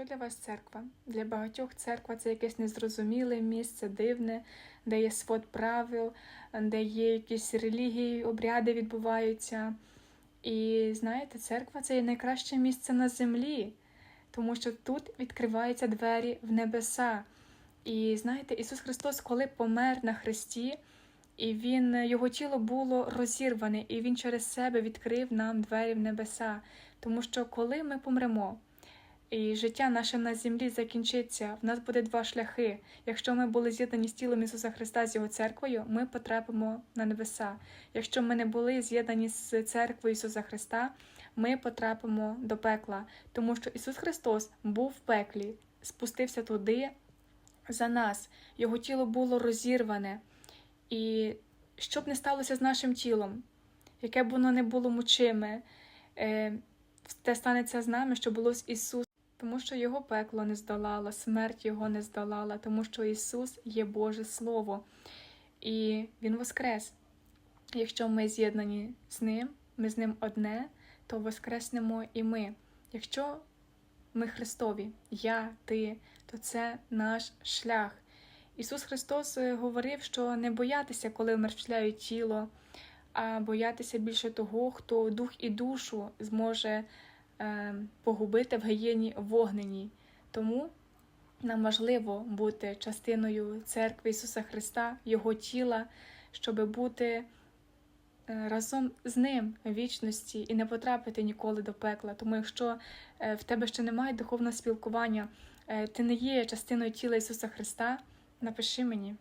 Що для вас церква? Для багатьох церква це якесь незрозуміле місце, дивне, де є свод правил, де є якісь релігії, обряди відбуваються. І знаєте, церква це є найкраще місце на землі, тому що тут відкриваються двері в небеса. І знаєте, Ісус Христос, коли помер на хресті, і він, його тіло було розірване, і Він через себе відкрив нам двері в небеса. Тому що коли ми помремо, і життя наше на землі закінчиться, в нас буде два шляхи. Якщо ми були з'єднані з тілом Ісуса Христа з Його церквою, ми потрапимо на небеса. Якщо ми не були з'єднані з церквою Ісуса Христа, ми потрапимо до пекла, тому що Ісус Христос був в пеклі, спустився туди за нас. Його тіло було розірване. І що б не сталося з нашим тілом, яке б воно не було мучиме, е, те станеться з нами, що було з Ісусом. Тому що Його пекло не здолало, смерть Його не здолала, тому що Ісус є Боже Слово, і Він воскрес. Якщо ми з'єднані з Ним, ми з Ним одне, то воскреснемо і ми. Якщо ми Христові, я, ти, то це наш шлях. Ісус Христос е, говорив, що не боятися, коли вмерщвляють тіло, а боятися більше того, хто дух і душу зможе погубити в гієні вогненій. Тому нам важливо бути частиною церкви Ісуса Христа, Його тіла, щоб бути е, разом з Ним в вічності і не потрапити ніколи до пекла. Тому, якщо е, в тебе ще немає духовного спілкування, е, ти не є частиною тіла Ісуса Христа, напиши мені.